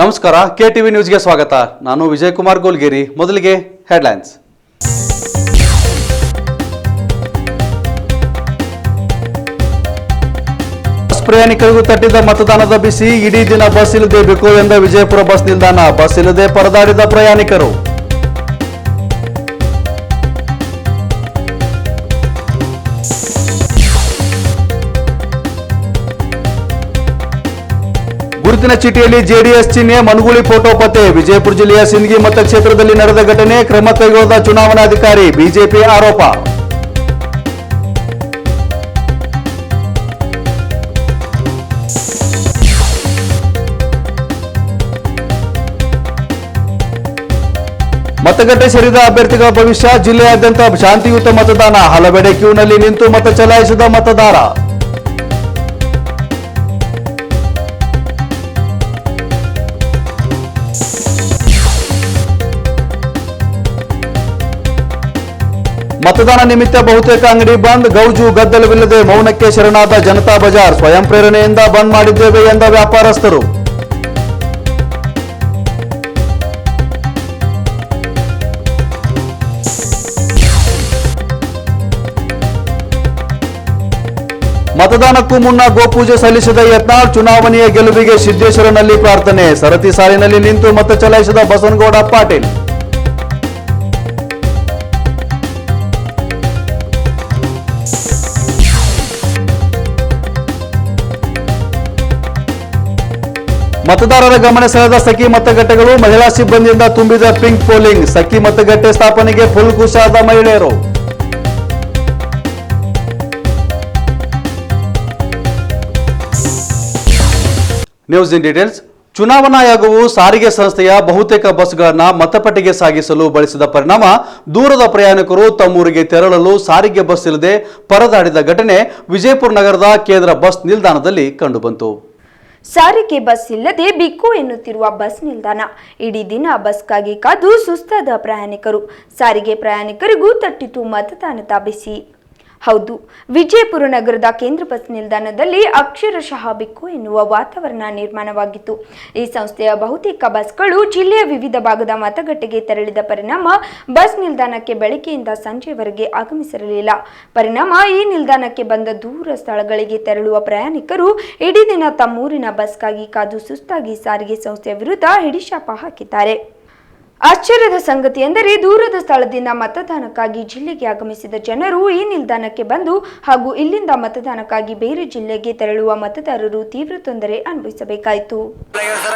ನಮಸ್ಕಾರ K TV ನ್ಯೂಸ್ಗೆ ಸ್ವಾಗತ. ನಾನು ವಿಜಯ್ ಕುಮಾರ್ ಗೋಲ್ಗೇರಿ. ಮೊದಲಿಗೆ ಹೆಡ್ಲೈನ್ಸ್. ಬಸ್ ಪ್ರಯಾಣಿಕರಿಗೂ ತಟ್ಟಿದ ಮತದಾನದ ಬಿಸಿ, ಇಡೀ ದಿನ ಬಸ್ ಇಲ್ಲದೆ ಬೇಕು ಎಂದ ವಿಜಯಪುರ ಬಸ್ ನಿಲ್ದಾಣ. ಬಸ್ ಇಲ್ಲದೆ ಪರದಾಡಿದ ಪ್ರಯಾಣಿಕರು. ಗುರುತಿನ ಚೀಟಿಯಲ್ಲಿ ಜೆಡಿಎಸ್ ಚಿಹ್ನೆ ಮನುಗುಳಿ ಫೋಟೋ ಪತ್ತೆ. ವಿಜಯಪುರ ಜಿಲ್ಲೆಯ ಸಿಂದಗಿ ಮತಕ್ಷೇತ್ರದಲ್ಲಿ ನಡೆದ ಘಟನೆ ಕ್ರಮ ಕೈಗೊಳ್ಳದ ಚುನಾವಣಾಧಿಕಾರಿ ಬಿಜೆಪಿ ಆರೋಪ. ಮತಗಟ್ಟೆ ಸೇರಿದ ಅಭ್ಯರ್ಥಿಗಳ ಭವಿಷ್ಯ ಜಿಲ್ಲೆಯಾದ್ಯಂತ ಶಾಂತಿಯುತ ಮತದಾನ. ಹಲವೆಡೆ ಕ್ಯೂನಲ್ಲಿ ನಿಂತು ಮತ ಚಲಾಯಿಸಿದ ಮತದಾರ. ಮತದಾನ ನಿಮಿತ್ತ ಬಹುತೇಕ ಅಂಗಡಿ ಬಂದ್ ಗೌಜು ಗದ್ದಲವಿಲ್ಲದೆ ಮೌನಕ್ಕೆ ಶರಣಾದ ಜನತಾ ಬಜಾರ್ ಸ್ವಯಂ ಪ್ರೇರಣೆಯಿಂದ ಬಂದ್ ಮಾಡಿದ್ದೇವೆ ಎಂದ ವ್ಯಾಪಾರಸ್ಥರು. ಮತದಾನಕ್ಕೂ ಮುನ್ನ ಗೋಪೂಜೆ ಸಲ್ಲಿಸಿದ ಯತ್ನಾಳ್ ಚುನಾವಣೆಯ ಗೆಲುವಿಗೆ ಸಿದ್ದೇಶ್ವರನಲ್ಲಿ ಪ್ರಾರ್ಥನೆ, ಸರತಿ ಸಾಲಿನಲ್ಲಿ ನಿಂತು ಮತ ಚಲಾಯಿಸಿದ ಬಸನಗೌಡ ಪಾಟೀಲ್. ಮತದಾರರ ಗಮನ ಸೆಳೆದ ಸಖಿ ಮತಗಟ್ಟೆಗಳು ಮಹಿಳಾ ಸಿಬ್ಬಂದಿಯಿಂದ ತುಂಬಿದ ಪಿಂಕ್ ಪೋಲಿಂಗ್, ಸಖಿ ಮತಗಟ್ಟೆ ಸ್ಥಾಪನೆಗೆ ಫುಲ್ ಖುಷಾದ ಮಹಿಳೆಯರು. ನ್ಯೂಸ್ ಇನ್ ಡೀಟೇಲ್ಸ್ ಚುನಾವಣಾ ಆಯೋಗವು ಸಾರಿಗೆ ಸಂಸ್ಥೆಯ ಬಹುತೇಕ ಬಸ್ಗಳನ್ನು ಮತಪಟ್ಟಿಗೆ ಸಾಗಿಸಲು ಬಳಸಿದ ಪರಿಣಾಮ, ದೂರದ ಪ್ರಯಾಣಿಕರು ತಮ್ಮೂರಿಗೆ ತೆರಳಲು ಸಾರಿಗೆ ಬಸ್ ಇಲ್ಲದೆ ಪರದಾಡಿದ ಘಟನೆ ವಿಜಯಪುರ ನಗರದ ಕೇಂದ್ರ ಬಸ್ ನಿಲ್ದಾಣದಲ್ಲಿ ಕಂಡುಬಂತು. ಸಾರಿಗೆ ಬಸ್ ಇಲ್ಲದೆ ಬಿಕ್ಕು ಎನ್ನುತ್ತಿರುವ ಬಸ್ ನಿಲ್ದಾಣ. ಇಡೀ ದಿನ ಬಸ್ಗಾಗಿ ಕಾದು ಸುಸ್ತಾದ ಪ್ರಯಾಣಿಕರು. ಸಾರಿಗೆ ಪ್ರಯಾಣಿಕರಿಗೂ ತಟ್ಟಿತು ಮತದಾನದ ಬಿಸಿ. ಹೌದು. ವಿಜಯಪುರ ನಗರದ ಕೇಂದ್ರ ಬಸ್ ನಿಲ್ದಾಣದಲ್ಲಿ ಅಕ್ಷರಶಃ ಬಿಕ್ಕು ಎನ್ನುವ ವಾತಾವರಣ ನಿರ್ಮಾಣವಾಗಿತ್ತು. ಈ ಸಂಸ್ಥೆಯ ಬಹುತೇಕ ಬಸ್ಗಳು ಜಿಲ್ಲೆಯ ವಿವಿಧ ಭಾಗದ ಮತಗಟ್ಟೆಗೆ ತೆರಳಿದ ಪರಿಣಾಮ ಬಸ್ ನಿಲ್ದಾಣಕ್ಕೆ ಬೆಳಗ್ಗೆಯಿಂದ ಸಂಜೆವರೆಗೆ ಆಗಮಿಸಿರಲಿಲ್ಲ. ಪರಿಣಾಮ ಈ ನಿಲ್ದಾಣಕ್ಕೆ ಬಂದ ದೂರ ಸ್ಥಳಗಳಿಗೆ ತೆರಳುವ ಪ್ರಯಾಣಿಕರು ಇಡೀ ದಿನ ತಮ್ಮೂರಿನ ಬಸ್ಗಾಗಿ ಕಾದು ಸುಸ್ತಾಗಿ ಸಾರಿಗೆ ಸಂಸ್ಥೆಯ ವಿರುದ್ಧ ಹಿಡಿಶಾಪ ಹಾಕಿದ್ದಾರೆ. ಆಶ್ಚರ್ಯದ ಸಂಗತಿ ಎಂದರೆ ದೂರದ ಸ್ಥಳದಿಂದ ಮತದಾನಕ್ಕಾಗಿ ಜಿಲ್ಲೆಗೆ ಆಗಮಿಸಿದ ಜನರು ಈ ನಿಲ್ದಾಣಕ್ಕೆ ಬಂದು ಹಾಗೂ ಇಲ್ಲಿಂದ ಮತದಾನಕ್ಕಾಗಿ ಬೇರೆ ಜಿಲ್ಲೆಗೆ ತೆರಳುವ ಮತದಾರರು ತೀವ್ರ ತೊಂದರೆ ಅನುಭವಿಸಬೇಕಾಯಿತು. ಗಾಡಿ ಸರ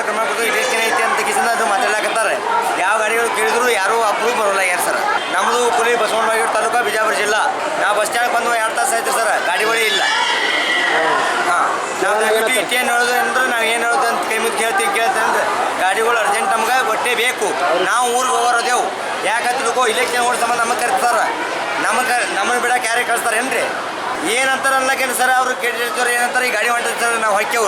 ಕ್ರಮ ಕೊಟ್ಟು ಇಲೆಕ್ಷನ್ ಐತಿ ಅಂತ ಕಿಸಿಂದ ಅದು ಮಾತಾಡ್ಲಾಕತ್ತಾರೆ ಯಾವ ಗಾಡಿಗಳು ಕೇಳಿದ್ರು ಯಾರು ಅಪ್ರೂವ್ ಬರೋಲ್ಲಾಗ್ಯಾರ ಸರ್ ನಮ್ಮದು ಕುಲಿ ಬಸವನಬಾಗೇವಾಡಿ ತಾಲೂಕು ಬಿಜಾಪುರ ಜಿಲ್ಲಾ ನಾವು ಬಸ್ ಸ್ಟ್ಯಾಂಡ್ ಬಂದು ಎರಡು ತಾಸು ಆಯ್ತು ಸರ್ ಗಾಡಿಗಳೇ ಇಲ್ಲ ಹಾಂ ನಾವು ದಯವಿಟ್ಟು ಇಟ್ಟೇನು ಹೇಳೋದು ಅಂದ್ರೆ ನಾವು ಏನು ಹೇಳೋದು ಅಂತ ಕೈ ಮುದ್ದು ಕೇಳ್ತೀವಿ ಕೇಳ್ತೀವಿ ಅಂದ್ರೆ ಗಾಡಿಗಳು ಅರ್ಜೆಂಟ್ ನಮ್ಗೆ ಒಟ್ಟೆ ಬೇಕು ನಾವು ಊರಿಗೆ ಹೋಗೋರದೇವು. ಯಾಕಂತ ತಿಳ್ಕೊ ಇಲೆಕ್ಷನ್ ಓಡ್ ಸಂಬಂಧ, ನಮಗೆ ನಮ್ಮ ನಮಗೆ, ನಮ್ಮನ್ನು ಬಿಡಕ್ಕೆ ಯಾರೇ ರೀ ಏನಂತಾರೆ ಅನ್ನಕೇನು ಸರ್ ಅವರು ಕೇಳಿರ್ತಾರೆ ಏನಂತಾರೆ, ಈ ಗಾಡಿ ಹೊಂಟಿರ್ತಾರೆ ನಾವು ಹೊಕ್ಕೇವು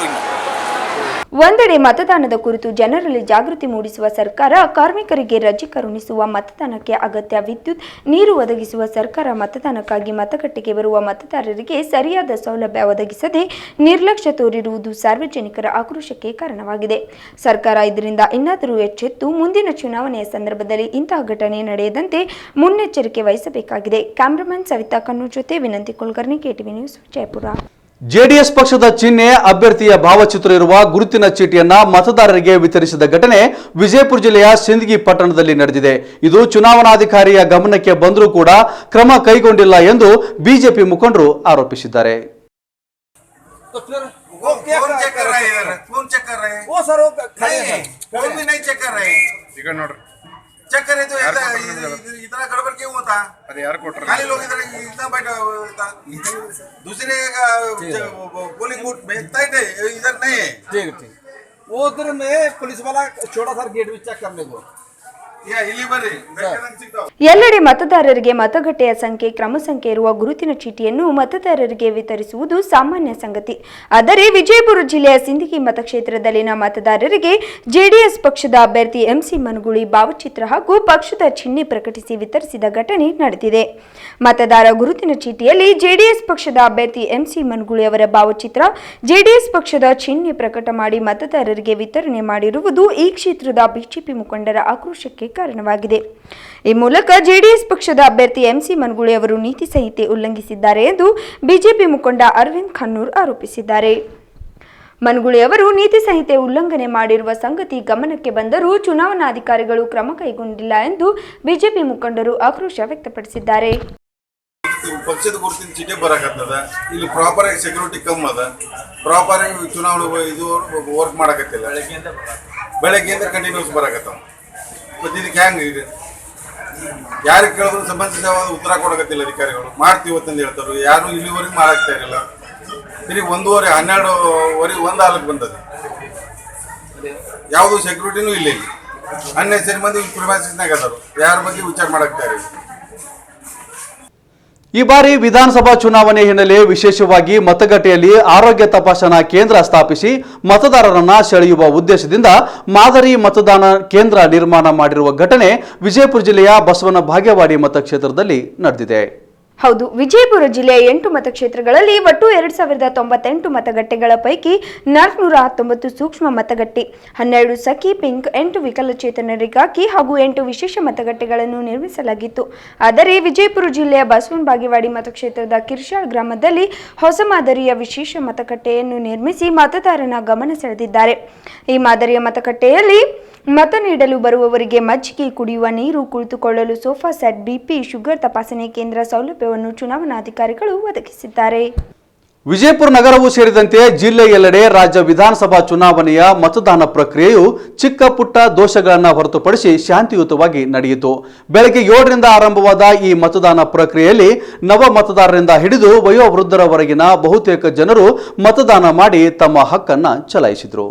ಒಂದೆಡೆ ಮತದಾನದ ಕುರಿತು ಜನರಲ್ಲಿ ಜಾಗೃತಿ ಮೂಡಿಸುವ ಸರ್ಕಾರ, ಕಾರ್ಮಿಕರಿಗೆ ರಜೆ ಕರುಣಿಸುವ ಮತದಾನಕ್ಕೆ ಅಗತ್ಯ ವಿದ್ಯುತ್, ನೀರು ಒದಗಿಸುವ ಸರ್ಕಾರ ಮತದಾನಕ್ಕಾಗಿ ಮತಗಟ್ಟೆಗೆ ಬರುವ ಮತದಾರರಿಗೆ ಸರಿಯಾದ ಸೌಲಭ್ಯ ಒದಗಿಸದೆ ನಿರ್ಲಕ್ಷ್ಯ ತೋರಿರುವುದು ಸಾರ್ವಜನಿಕರ ಆಕ್ರೋಶಕ್ಕೆ ಕಾರಣವಾಗಿದೆ. ಸರ್ಕಾರ ಇದರಿಂದ ಇನ್ನಾದರೂ ಎಚ್ಚೆತ್ತು, ಮುಂದಿನ ಚುನಾವಣೆಯ ಸಂದರ್ಭದಲ್ಲಿ ಇಂತಹ ಘಟನೆ ನಡೆಯದಂತೆ ಮುನ್ನೆಚ್ಚರಿಕೆ ವಹಿಸಬೇಕಾಗಿದೆ. ಕ್ಯಾಮ್ರಾಮನ್ ಸವಿತಾ ಕಣ್ಣು ಜೊತೆ ವಿನಂತಿ ಕುಲಕರ್ಣಿ, ಕೆಟಿವಿ ನ್ಯೂಸ್ ಜಯಪುರ ಜೆಡಿಎಸ್ ಪಕ್ಷದ ಚಿಹ್ನೆ ಅಭ್ಯರ್ಥಿಯ ಭಾವಚಿತ್ರ ಇರುವ ಗುರುತಿನ ಚೀಟಿಯನ್ನ ಮತದಾರರಿಗೆ ವಿತರಿಸಿದ ಘಟನೆ ವಿಜಯಪುರ ಜಿಲ್ಲೆಯ ಸಿಂದಗಿ ಪಟ್ಟಣದಲ್ಲಿ ನಡೆದಿದೆ. ಇದು ಚುನಾವಣಾಧಿಕಾರಿಯ ಗಮನಕ್ಕೆ ಬಂದರೂ ಕೂಡ ಕ್ರಮ ಕೈಗೊಂಡಿಲ್ಲ ಎಂದು ಬಿಜೆಪಿ ಮುಖಂಡರು ಆರೋಪಿಸಿದ್ದಾರೆ. ಈಗ ನೋಡ್ರಿ. चेक करे तो इतना इतना गड़बड़ क्यों होता? अरे यार क्वार्टर खाली लोग इधर इतना बैठा दूसरे का पोलिंग बूथ भेजता ही इधर नहीं। है ठीक ठीक वो उधर में पुलिस वाला छोटा सा गेट भी चेक करने को। ಎಲ್ಲೆಡೆ ಮತದಾರರಿಗೆ ಮತಗಟ್ಟೆಯ ಸಂಖ್ಯೆ ಕ್ರಮ ಸಂಖ್ಯೆ ಇರುವ ಗುರುತಿನ ಚೀಟಿಯನ್ನು ಮತದಾರರಿಗೆ ವಿತರಿಸುವುದು ಸಾಮಾನ್ಯ ಸಂಗತಿ. ಆದರೆ ವಿಜಯಪುರ ಜಿಲ್ಲೆಯ ಸಿಂದಗಿ ಮತಕ್ಷೇತ್ರದಲ್ಲಿನ ಮತದಾರರಿಗೆ ಜೆಡಿಎಸ್ ಪಕ್ಷದ ಅಭ್ಯರ್ಥಿ ಎಂಸಿ ಮನಗುಳಿ ಭಾವಚಿತ್ರ ಹಾಗೂ ಪಕ್ಷದ ಚಿಹ್ನೆ ಪ್ರಕಟಿಸಿ ವಿತರಿಸಿದ ಘಟನೆ ನಡೆದಿದೆ. ಮತದಾರ ಗುರುತಿನ ಚೀಟಿಯಲ್ಲಿ ಜೆಡಿಎಸ್ ಪಕ್ಷದ ಅಭ್ಯರ್ಥಿ ಎಂಸಿ ಮನಗುಳಿ ಅವರ ಭಾವಚಿತ್ರ ಜೆಡಿಎಸ್ ಪಕ್ಷದ ಚಿಹ್ನೆ ಪ್ರಕಟ ಮಾಡಿ ಮತದಾರರಿಗೆ ವಿತರಣೆ ಮಾಡಿರುವುದು ಈ ಕ್ಷೇತ್ರದ ಬಿಜೆಪಿ ಮುಖಂಡರ ಆಕ್ರೋಶಕ್ಕೆ ಕಾರಣವಾಗಿದೆ. ಈ ಮೂಲಕ ಜೆಡಿಎಸ್ ಪಕ್ಷದ ಅಭ್ಯರ್ಥಿ ಎಂಸಿ ಮನಗುಳಿ ಅವರು ನೀತಿ ಸಂಹಿತೆ ಉಲ್ಲಂಘಿಸಿದ್ದಾರೆ ಎಂದು ಬಿಜೆಪಿ ಮುಖಂಡ ಅರವಿಂದ್ ಖನ್ನೂರ್ ಆರೋಪಿಸಿದ್ದಾರೆ. ಮನಗುಳಿ ಅವರು ನೀತಿ ಸಂಹಿತೆ ಉಲ್ಲಂಘನೆ ಮಾಡಿರುವ ಸಂಗತಿ ಗಮನಕ್ಕೆ ಬಂದರೂ ಚುನಾವಣಾಧಿಕಾರಿಗಳು ಕ್ರಮ ಕೈಗೊಂಡಿಲ್ಲ ಎಂದು ಬಿಜೆಪಿ ಮುಖಂಡರು ಆಕ್ರೋಶ ವ್ಯಕ್ತಪಡಿಸಿದ್ದಾರೆ. ಪಕ್ಷದ ಗುರುತಿನ ಚೀಟಿ ಬರಕತ್ತದ. ಇಲ್ಲಿ ಪ್ರಾಪರ್ ಆಗಿ ಸೆಕ್ಯೂರಿಟಿ ಕಮ್ಮಿ ಅದ. ಪ್ರಾಪರ್ ಆಗಿ ಚುನಾವಣೆ ಇದು ವರ್ಕ್ ಮಾಡಕತ್ತಿಲ್ಲ. ಬೆಳಗ್ಗೆಯಿಂದ ಕಂಟಿನ್ಯೂಸ್ ಬರಾಕತ್ತಾವ ಮತ್ತೆ ಇದಕ್ಕೆ ಹೆಂಗೆ ಇದೆ? ಯಾರಿಗೆ ಕೇಳಿದ್ರು ಸಂಬಂಧಿಸಿದವಾದ ಉತ್ತರ ಕೊಡಕತ್ತಿಲ್ಲ ಅಧಿಕಾರಿಗಳು. ಮಾಡ್ತೀವಿ ಅಂತಂದು ಹೇಳ್ತಾರೆ. ಯಾರು ಇಲ್ಲಿವರೆಗೆ ಮಾಡಾಕ್ತಾ ಇರಲಿಲ್ಲ. ತಿರುಗಿ ಒಂದೂವರೆ ಹನ್ನೆರಡುವರೆಗೆ ಒಂದು ಹಾಲಕ್ಕೆ ಬಂದದ್ದು. ಯಾವುದು ಸೆಕ್ಯೂರಿಟಿನೂ ಇಲ್ಲ ಇಲ್ಲಿ. ಅನ್ನೆಸರಿ ಮಂದಿ ಪ್ರಿಮೈಸಸ್ನಾಗ ಅದರು. ಯಾರ ಬಗ್ಗೆ ವಿಚಾರ ಮಾಡಾಕ್ತಾ ಇರಲಿಲ್ಲ ಈ ಬಾರಿ ವಿಧಾನಸಭಾ ಚುನಾವಣೆ ಹಿನ್ನೆಲೆ ವಿಶೇಷವಾಗಿ ಮತಗಟ್ಟೆಯಲ್ಲಿ ಆರೋಗ್ಯ ತಪಾಸಣಾ ಕೇಂದ್ರ ಸ್ಥಾಪಿಸಿ ಮತದಾರರನ್ನ ಸೆಳೆಯುವ ಉದ್ದೇಶದಿಂದ ಮಾದರಿ ಮತದಾನ ಕೇಂದ್ರ ನಿರ್ಮಾಣ ಮಾಡಿರುವ ಘಟನೆ ವಿಜಯಪುರ ಜಿಲ್ಲೆಯ ಬಸವನ ಭಾಗ್ಯವಾಡಿ ಮತಕ್ಷೇತ್ರದಲ್ಲಿ ನಡೆದಿದೆ. ಹೌದು, ವಿಜಯಪುರ ಜಿಲ್ಲೆಯ ಎಂಟು ಮತಕ್ಷೇತ್ರಗಳಲ್ಲಿ ಒಟ್ಟು ಎರಡು ಸಾವಿರದ ತೊಂಬತ್ತೆಂಟು ಮತಗಟ್ಟೆಗಳ ಪೈಕಿ ನಾಲ್ಕುನೂರ ಹತ್ತೊಂಬತ್ತು ಸೂಕ್ಷ್ಮ ಮತಗಟ್ಟೆ, ಹನ್ನೆರಡು ಸಖಿ ಪಿಂಕ್, ಎಂಟು ವಿಕಲಚೇತನರಿಗಾಗಿ ಹಾಗೂ ಎಂಟು ವಿಶೇಷ ಮತಗಟ್ಟೆಗಳನ್ನು ನಿರ್ಮಿಸಲಾಗಿತ್ತು. ಆದರೆ ವಿಜಯಪುರ ಜಿಲ್ಲೆಯ ಬಸವನ ಬಾಗೇವಾಡಿ ಮತಕ್ಷೇತ್ರದ ಕಿರ್ಶಾಳ್ ಗ್ರಾಮದಲ್ಲಿ ಹೊಸ ಮಾದರಿಯ ವಿಶೇಷ ಮತಗಟ್ಟೆಯನ್ನು ನಿರ್ಮಿಸಿ ಮತದಾರನ ಗಮನ ಸೆಳೆದಿದ್ದಾರೆ. ಈ ಮಾದರಿಯ ಮತಗಟ್ಟೆಯಲ್ಲಿ ಮತ ನೀಡಲು ಬರುವವರಿಗೆ ಮಜ್ಜಿಗೆ ಕುಡಿಯುವ ನೀರು ಕುಳಿತುಕೊಳ್ಳಲು ಸೋಫಾ ಸೆಟ್ ಬಿಪಿ ಶುಗರ್ ತಪಾಸಣೆ ಕೇಂದ್ರ ಸೌಲಭ್ಯವನ್ನು ಚುನಾವಣಾಧಿಕಾರಿಗಳು ಒದಗಿಸಿದ್ದಾರೆ. ವಿಜಯಪುರ ನಗರವೂ ಸೇರಿದಂತೆ ಜಿಲ್ಲೆಯೆಲ್ಲೆಡೆ ರಾಜ್ಯ ವಿಧಾನಸಭಾ ಚುನಾವಣೆಯ ಮತದಾನ ಪ್ರಕ್ರಿಯೆಯು ಚಿಕ್ಕ ಪುಟ್ಟ ದೋಷಗಳನ್ನು ಹೊರತುಪಡಿಸಿ ಶಾಂತಿಯುತವಾಗಿ ನಡೆಯಿತು. ಬೆಳಗ್ಗೆ ಏಳರಿಂದ ಆರಂಭವಾದ ಈ ಮತದಾನ ಪ್ರಕ್ರಿಯೆಯಲ್ಲಿ ನವ ಮತದಾರರಿಂದ ಹಿಡಿದು ವಯೋವೃದ್ಧರವರೆಗಿನ ಬಹುತೇಕ ಜನರು ಮತದಾನ ಮಾಡಿ ತಮ್ಮ ಹಕ್ಕನ್ನು ಚಲಾಯಿಸಿದರು.